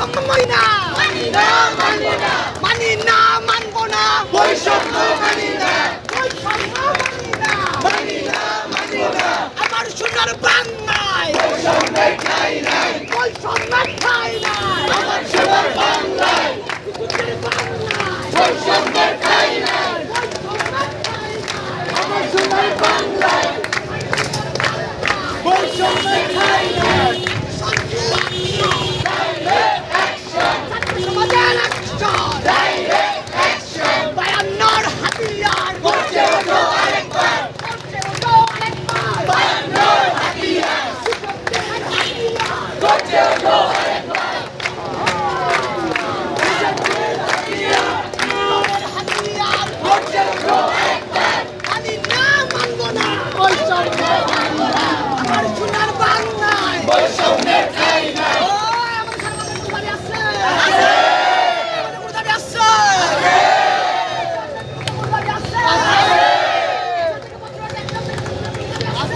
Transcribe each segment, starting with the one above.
বৈষম্য মানি না। মানি না, মানবো না। মানি না মানবো না বৈষম্য মানি না বৈষম্য মানি না মানি না মানি না আমার সোনার বাংলায়। বৈষম্যের ঠাঁই নাই বৈষম্য ঠাই নাই আমার সোনার বাংলায়। বৈষম্যের ঠাঁই নাই বৈষম্য ঠাই নাই আমার সোনার বাংলায়।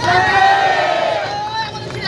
আছে! ওই, আমাদের সেই